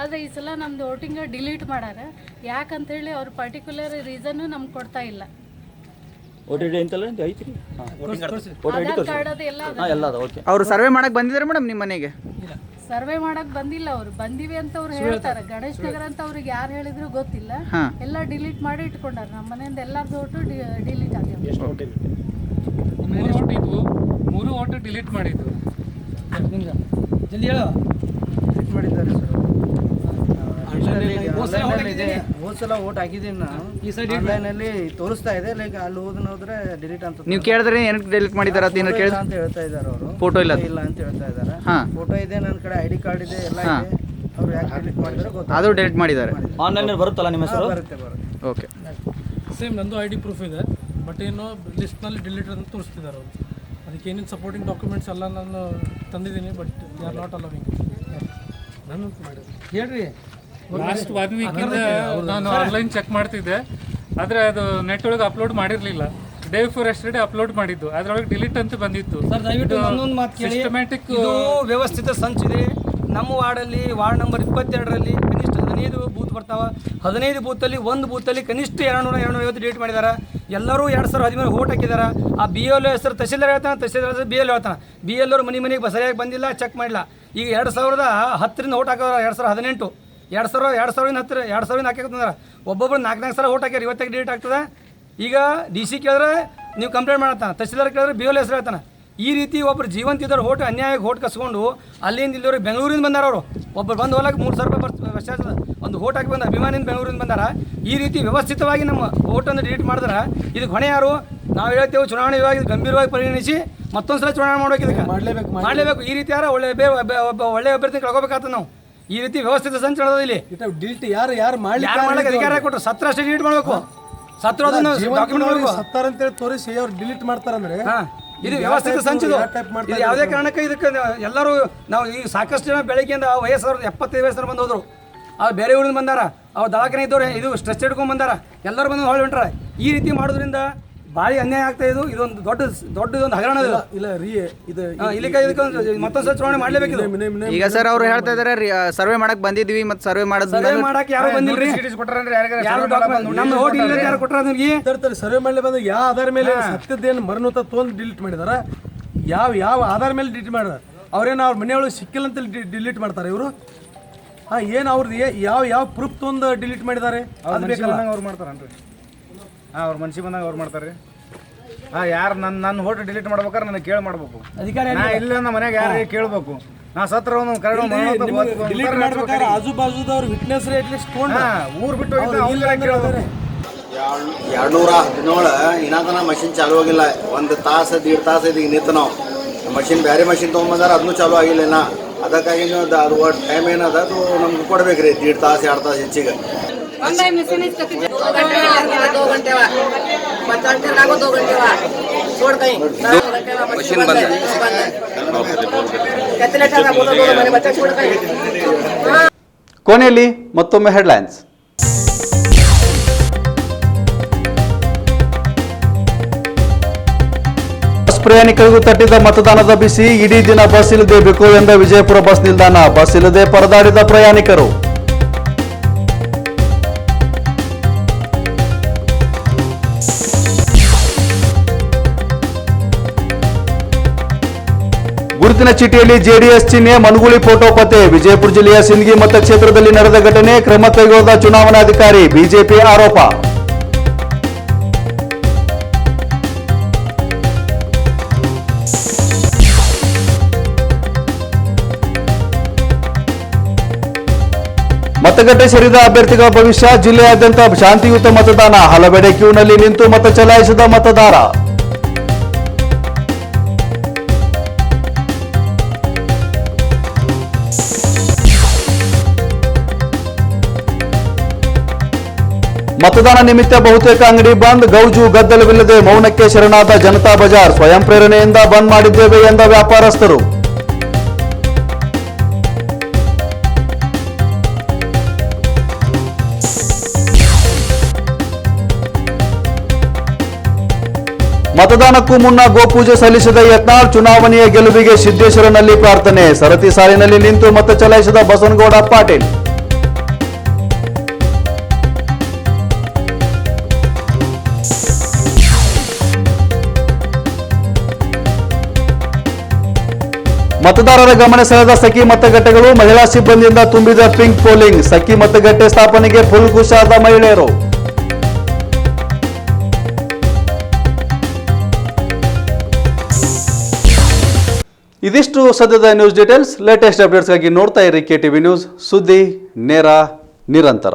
ಆದರೆ ಈ ಸಲ ನಮ್ಮದು ವೋಟಿಂಗ್ ಡಿಲೀಟ್ ಮಾಡ್ಯಾರ ಯಾಕಂತೇಳಿ ಅವ್ರು ಪರ್ಟಿಕ್ಯುಲರ್ ರೀಸನ್ನು ನಮ್ಗೆ ಕೊಡ್ತಾ ಇಲ್ಲ. ಆಧಾರ್ ಕಾರ್ಡ್ ಅದು ಎಲ್ಲ ಅದ. ಅವರು ಸರ್ವೆ ಮಾಡಕ್ ಬಂದಿದ್ದಾರೆ ಮೇಡಮ್ ನಿಮ್ಮ ಮನೆಗೆ? ಸರ್ವೆ ಮಾಡಕ್ ಬಂದಿಲ್ಲ ಅವರು. ಬಂದಿವಿ ಅಂತ ಅವ್ರು ಹೇಳ್ತಾರೆ. ಗಣೇಶ್ ನಗರ ಅಂತ ಅವ್ರಿಗೆ ಯಾರು ಹೇಳಿದ್ರು ಗೊತ್ತಿಲ್ಲ. ಹಾ. ಎಲ್ಲ ಡಿಲೀಟ್ ಮಾಡಿ ಇಟ್ಕೊಂಡಾರ. ನಮ್ಮ ಮನೆಯಿಂದ ಎಲ್ಲಾರ್ದು ಒಟ್ಟು ಡಿಲೀಟ್ ಆಗ್ಯಾವ ಮೂರು ಓಟ್ ಇದ್ವು. ಮೂರು ಓಟ್ ಡಿಲೀಟ್ ಮಾಡಿದ್ವು ಜಲ್ದಿ ಹೇಳು. ಸರ್ ಹೋದ್ಸಲ ಓಟ್ ಹಾಕಿದ್ದೀನಿ ನಾನು. ಈ ಸೈಡ್ ಆನ್ಲೈನಲ್ಲಿ ತೋರಿಸ್ತಾ ಇದೆ ಲೈಕ್ ಅಲ್ಲಿ ಹೋದ್ ಹೋದ್ರೆ ಡಿಲೀಟ್ ಅಂತ ನೀವು ಕೇಳಿದ್ರೆ ಏನಕ್ಕೆ ಡಿಲೀಟ್ ಮಾಡಿದಾರೆ ಅಂತ Photo ಅಂತ ಹೇಳ್ತಾ ಇದ್ದಾರೆ ಅವರು. ಫೋಟೋ ಇಲ್ಲ. ಇಲ್ಲ ಅಂತ ಹೇಳ್ತಾ ಇದ್ದಾರೆ. ಹಾ. ಫೋಟೋ ಇದೆ ನನ್ನ ಕಡೆ ಐಡಿ ಡಿ ಕಾರ್ಡ್ ಇದೆ ಎಲ್ಲ ಇದೆ. ಅವ್ರು ಯಾಕೆ ಡಿಲೀಟ್ ಮಾಡಿದ್ದಾರೆ ಗೊತ್ತಾಗ ಅದು ಡಿಲೀಟ್ ಮಾಡಿದ್ದಾರೆ. ಆನ್ಲೈನ್ ಬರುತ್ತಲ್ಲ ನಿಮ್ಮ ಹೆಸರು? ಬರುತ್ತೆ ಬರುತ್ತೆ. ಓಕೆ ಸೇಮ್ ನಂದು ಐಡಿ ಡಿ ಪ್ರೂಫ್ ಇದೆ. ಬಟ್ ಏನು ಲಿಸ್ಟ್ನಲ್ಲಿ ಡಿಲೀಟ್ ಅಂತ ತೋರಿಸ್ತಿದ್ದಾರೆ ಅವರು. ಅದಕ್ಕೆ ಏನೇನು ಸಪೋರ್ಟಿಂಗ್ ಡಾಕ್ಯುಮೆಂಟ್ಸ್ ಎಲ್ಲ ನಾನು ತಂದಿದ್ದೀನಿ but they are not allowing ನಾನು ಹೇಳ್ರಿ. ಲಾಸ್ಟ್ ಒನ್ ವೀಕಿಂದ ನಾನು ಆನ್ಲೈನ್ ಚೆಕ್ ಮಾಡ್ತಿದ್ದೆ. ಆದರೆ ಅದು ನೆಟ್ ಒಳಗೆ ಅಪ್ಲೋಡ್ ಮಾಡಿರಲಿಲ್ಲ. ಡೇ ಫೋರ್ ಎಸ್ಟರ್ಡೇ ಅಪ್ಲೋಡ್ ಮಾಡಿದ್ದು. ಅದರೊಳಗೆ ಡಿಲೀಟ್ ಅಂತ ಬಂದಿತ್ತು. ಸರ್ ದಯವಿಟ್ಟು ಒಂದೊಂದು ಮಾತು ಕೇಳಿ. ಸಿಸ್ಟಮ್ಯಾಟಿಕ್ ಇದು ವ್ಯವಸ್ಥಿತ ಸಂಚಿದೆ ನಮ್ಮ ವಾರ್ಡಲ್ಲಿ ವಾರ್ಡ್ ನಂಬರ್ ಇಪ್ಪತ್ತೆರಡರಲ್ಲಿ ಕನಿಷ್ಠ ಹದಿನೈದು ಬೂತ್ ಬರ್ತಾವ. ಹದಿನೈದು ಬೂತಲ್ಲಿ ಒಂದು ಬೂತಲ್ಲಿ ಕನಿಷ್ಠ ಎರಡು ನೂರ ಎರಡು ನೂರ ಐವತ್ತು ಡಿಲೀಟ್ ಮಾಡಿದ್ದಾರೆ ಎಲ್ಲರೂ ಎರಡು ಸಾವಿರ ಹದಿಮೂರು ಓಟ್ ಹಾಕಿದ್ದಾರೆ ಆ ಬಿ ಎಲ್ ಹೆಸರು ತಹಸೀಲ್ದಾರ್ ಹೇಳ್ತಾನೆ, ತಹಸೀಲ್ದಾರ್ ಹೆಸರು ಬಿ ಎಲ್ ಹೇಳ್ತಾನೆ. ಬಿ ಎಲ್ ಅವರು ಮನೆ ಮನೆಗೆ ಸರಿಯಾಗಿ ಬಂದಿಲ್ಲ ಚೆಕ್ ಮಾಡಿಲ್ಲ. ಈಗ ಎರಡು ಸಾವಿರದ ಹತ್ತರಿಂದ ಓಟ್ ಹಾಕೋರು ಎರಡು ಸಾವಿರದ ಹದಿನೆಂಟು. ಎರಡು ಸಾವಿರ, ಎರಡು ಸಾವಿರದ ಹತ್ತಿರ, ಎರಡು ಸಾವಿರದ ಹಾಕಿದ್ರೆ ಒಬ್ಬೊಬ್ರು ನಾಲ್ಕು ನಾಲ್ಕು ಸಾವಿರ ಓಟ್ ಹಾಕ್ಯಾರ ಇವತ್ತಾಗ ಡೇಟ್ ಆಗ್ತದೆ. ಈಗ ಡಿ ಸಿ ಕೇಳಿದ್ರೆ ನೀವು ಕಂಪ್ಲೇಂಟ್ ಮಾಡತ್ತಾನೆ ತಹಸೀಲ್ದಾರ್ ಕೇಳಿದ್ರೆ ಬಿ ಎಲ್ ಹೆಸರು ಹೇಳ್ತಾನೆ. ಈ ರೀತಿ ಒಬ್ಬರು ಜೀವಂತ ಇದ್ದವ್ರು ಹೋಟ್ ಅನ್ಯಾಯಕ್ಕೆ ಹೋಟ್ ಕಸ್ಕೊಂಡು ಅಲ್ಲಿಂದ ಇಲ್ಲಿವ್ರಿಗೆ ಬೆಂಗಳೂರಿಂದ ಬಂದಾರ ಅವರು. ಒಬ್ಬರು ಬಂದು ಹೋಲಕ್ಕೆ ಮೂರು ಸಾವಿರ ರೂಪಾಯಿ ಬರ್ತ ವರ್ಷ ಒಂದು ಹೋಟ್ ಹಾಕಿ ಬಂದ ಅಭಿಮಾನಿಂದ ಬೆಂಗಳೂರಿಂದ ಬಂದಾರ. ಈ ರೀತಿ ವ್ಯವಸ್ಥಿತವಾಗಿ ನಮ್ಮ ಓಟನ್ನು ಡಿಲೀಟ್ ಮಾಡಿದ್ರೆ. ಇದಕ್ಕೆ ಹೊಣೆ ಯಾರು? ನಾವು ಹೇಳ್ತೇವೆ ಚುನಾವಣೆ ವಿಭಾಗ ಇದು ಗಂಭೀರವಾಗಿ ಪರಿಗಣಿಸಿ ಮತ್ತೊಂದು ಸಲ ಚುನಾವಣೆ ಮಾಡ್ಬೇಕು ಇದಕ್ಕೆ. ಮಾಡ್ಲೇಬೇಕು, ಮಾಡಲೇಬೇಕು. ಈ ರೀತಿ ಯಾರ ಒಳ್ಳೆ ಒಬ್ಬ- ಒಳ್ಳೆ ಅಭ್ಯರ್ಥಿ ಕಳ್ಕೊಬೇಕಾಗ್ತದೆ ನಾವು. ಈ ರೀತಿ ವ್ಯವಸ್ಥಿತ ಸಂಚಲನದ ಇಲ್ಲಿ ಡಿಲೀಟ್ ಯಾರು ಯಾರು ಯಾರು ಮಾಡ್ಲಿಕ್ಕೆ ಅಧಿಕಾರ ಕೊಟ್ಟರು? ಸತ್ರ ಅಷ್ಟೇ ಡಿಲೀಟ್ ಮಾಡಬೇಕು. ಸತ್ರ ಅದನ್ನು ಡಾಕ್ಯುಮೆಂಟ್ ಮಾಡಬೇಕು. ಸತ್ತಾರ ಅಂತೇಳಿ ತೋರಿಸಿ ಅವ್ರು ಡಿಲೀಟ್ ಮಾಡ್ತಾರಂದ್ರೆ ಹಾ. ಇದು ವ್ಯವಸ್ಥಿತ ಸಂಚಿದು. ಇದು ಯಾವುದೇ ಕಾರಣಕ್ಕೆ ಇದಕ್ಕೆ ಎಲ್ಲರೂ ನಾವು ಈ ಸಾಕಷ್ಟು ಜನ ಬೆಳಗ್ಗೆಯಿಂದ ವಯಸ್ಸು ಎಪ್ಪತ್ತೈದು ವಯಸ್ಸರು ಬಂದು ಹೋದ್ರು ಅವ್ರು ಬೇರೆ ಊರಿಂದ ಬಂದಾರ ಅವ್ರು ದವಾಖಾನೆ ಇದ್ದವ್ರೆ ಇದು ಸ್ಟ್ರೆಸ್ ಹಿಡ್ಕೊಂಡು ಬಂದಾರ. ಎಲ್ಲರೂ ಬಂದು ಹೊಳ್ಳಿ ಹೊಂಟಾರ ಈ ರೀತಿ ಮಾಡೋದ್ರಿಂದ ಭಾರಿ ಅನ್ಯಾಯ ಆಗ್ತಾ ಇದು ಇದೊಂದು ದೊಡ್ಡ ದೊಡ್ಡದೊಂದು ಹಗರಣ ಇಲ್ಲ ಇಲ್ಲ ರೀ ಇದು ಇಲ್ಲಿ ಇಲ್ಲಿಕ ಇದಕ್ಕೊಂದು ಮತ್ತೊಂದು ಚುನಾವಣೆ ಮಾಡಲೇಬೇಕು ಇದು. ಈಗ ಸರ್ ಅವ್ರು ಹೇಳ್ತಾ ಇದಾರೆ ಸರ್ವೆ ಮಾಡಕ್ ಬಂದಿದ್ವಿ ಮತ್ತೆ ಸರ್ವೆ ಸರ್ವೆ ಮಾಡಕ್ ಯಾರು ಬಂದಿಲ್ರಿ? ಯಾರು ನಮ್ಮ ಓಟ್ ಇಲ್ಲ ಯಾರು ನಿಮ್ಗೆ? ತರ್ತಾರೆ ಸರ್ವೆ ಮಾಡಲೇ ಬಂದ ಯಾವ ಆಧಾರ ಮೇಲೆ ಸತ್ಯದ್ದೇನು ಮರಣ ತೊಂದು ಡಿಲೀಟ್ ಮಾಡಿದಾರ? ಯಾವ ಯಾವ ಆಧಾರ ಮೇಲೆ ಡಿಲೀಟ್ ಮಾಡಿದಾರ? ಅವ್ರೇನು ಅವ್ರ ಮನೆಯೊಳಗೆ ಸಿಕ್ಕಿಲ್ಲ ಅಂತ ಡಿಲೀಟ್ ಮಾಡ್ತಾರೆ ಇವರು? ಹಾಂ ಏನು ಅವ್ರದ್ದು ಏ- ಯಾವ ಯಾವ ಪ್ರೂಫ್ ತೊಂದು ಡಿಲೀಟ್ ಮಾಡಿದ್ದಾರೆ? ಅದು ಬೇಕಲ್ಲ. ಅವ್ರು ಮಾಡ್ತಾರನ್ರಿ? ಹಾಂ ಅವ್ರ ಮನ್ಸಿ ಬಂದಾಗ ಅವ್ರು ಮಾಡ್ತಾರೆ. ಹಾ ಯಾರು ನನ್ನ ನನ್ನ ಹೋಟೆಲ್ ಡಿಲೀಟ್ ಮಾಡ್ಬೇಕಾದ್ರೆ ನನಗೆ ಕೇಳಿ ಮಾಡ್ಬೇಕು. ಅಧಿಕಾರಿ ನಾ ಇಲ್ಲ ನಮ್ಮ ಮನ್ಯಾಗ ಯಾರು ಕೇಳ್ಬೇಕು. ನಾ ಸತ್ರ ಒಂದು ಕರಡು ಡಿಲೀಟ್ ಮಾಡ್ಬೇಕಾದ್ರೆ ಆಜು ಬಾಜುದವ್ರ ವಿಟ್ನೆಸ್ ಅಟ್ಲೀಸ್ಟ್ ಊರು ಬಿಟ್ಟು ಕೇಳ್ಬೇಕು ಎರಡು ನೂರ ಹದಿನೇಳು ಇನ್ನ ಮಷಿನ್ ಚಾಲು ಆಗಿಲ್ಲ. ಒಂದು ತಾಸು ದೀಡ್ ತಾಸು ಇದೀಗ ನಿಂತು ನಾವು. ಮಷಿನ್ ಬೇರೆ ಮಷಿನ್ ತೊಗೊಂಬಂದ್ರೆ ಅದನ್ನೂ ಚಾಲು ಆಗಿಲ್ಲ ಇನ್ನ. ಅದಕ್ಕಾಗಿ ಅದು ಟೈಮ್ ಏನದ ಅದು ನಮ್ಗೆ ಕೊಡ್ಬೇಕ್ರಿ ದೀಡ್ ತಾಸು ಎರಡು ತಾಸು ಹೆಚ್ಚಿಗೆ. ಕೊನೆಯಲ್ಲಿ ಮತ್ತೊಮ್ಮೆ ಹೆಡ್ಲೈನ್ಸ್ ಬಸ್ ಪ್ರಯಾಣಿಕರಿಗೂ ತಟ್ಟಿದ ಮತದಾನದ ಬಿಸಿ, ಇಡೀ ದಿನ ಬಸ್ ಇಲ್ಲದೆ ಬೇಕು ಎಂದ ವಿಜಯಪುರ ಬಸ್ ನಿಲ್ದಾಣ. ಬಸ್ ಇಲ್ಲದೆ ಪರದಾಡಿದ ಪ್ರಯಾಣಿಕರು. ಗುರುತಿನ ಚೀಟಿಯಲ್ಲಿ ಜೆಡಿಎಸ್ ಚಿಹ್ನೆ ಮನಗುಳಿ ಫೋಟೋ ಪತ್ತೆ. ವಿಜಯಪುರ ಜಿಲ್ಲೆಯ ಸಿಂದಗಿ ಮತಕ್ಷೇತ್ರದಲ್ಲಿ ನಡೆದ ಘಟನೆ ಕ್ರಮ ಕೈಗೊಳ್ಳದ ಚುನಾವಣಾಧಿಕಾರಿ ಬಿಜೆಪಿ ಆರೋಪ. ಮತಗಟ್ಟೆ ಸೇರಿದ ಅಭ್ಯರ್ಥಿಗಳ ಭವಿಷ್ಯ ಜಿಲ್ಲೆಯಾದ್ಯಂತ ಶಾಂತಿಯುತ ಮತದಾನ. ಹಲವೆಡೆ ಕ್ಯೂನಲ್ಲಿ ನಿಂತು ಮತ ಚಲಾಯಿಸಿದ ಮತದಾರ. ಮತದಾನ ನಿಮಿತ್ತ ಬಹುತೇಕ ಅಂಗಡಿ ಬಂದ್, ಗೌಜು ಗದ್ದಲವಿಲ್ಲದೆ ಮೌನಕ್ಕೆ ಶರಣಾದ ಜನತಾ ಬಜಾರ್ ಸ್ವಯಂ ಪ್ರೇರಣೆಯಿಂದ ಬಂದ್ ಮಾಡಿದ್ದೇವೆ ಎಂದ ವ್ಯಾಪಾರಸ್ಥರು. ಮತದಾನಕ್ಕೂ ಮುನ್ನ ಗೋಪೂಜೆ ಸಲ್ಲಿಸಿದ ಯತ್ನಾಳ್ ಚುನಾವಣೆಯ ಗೆಲುವಿಗೆ ಸಿದ್ದೇಶ್ವರನಲ್ಲಿ ಪ್ರಾರ್ಥನೆ. ಸರತಿ ಸಾಲಿನಲ್ಲಿ ನಿಂತು ಮತ ಚಲಾಯಿಸಿದ ಬಸನಗೌಡ ಪಾಟೀಲ್. ಮತದಾರರ ಗಮನ ಸೆಳೆದ ಸಖಿ ಮತಗಟ್ಟೆಗಳು ಮಹಿಳಾ ಸಿಬ್ಬಂದಿಯಿಂದ ತುಂಬಿದ ಪಿಂಕ್ ಪೋಲಿಂಗ್, ಸಖಿ ಮತಗಟ್ಟೆ ಸ್ಥಾಪನೆಗೆ ಫುಲ್ ಖುಷಾದ ಮಹಿಳೆಯರು. ಇದಿಷ್ಟು ಸದ್ಯದ ನ್ಯೂಸ್ ಡೀಟೇಲ್ಸ್. ಲೇಟೆಸ್ಟ್ ಅಪ್ಡೇಟ್ಸ್ಗಾಗಿ ನೋಡ್ತಾ ಇರಿ ಕೆ ಟಿವಿ ನ್ಯೂಸ್. ಸುದ್ದಿ ನೇರ, ನಿರಂತರ.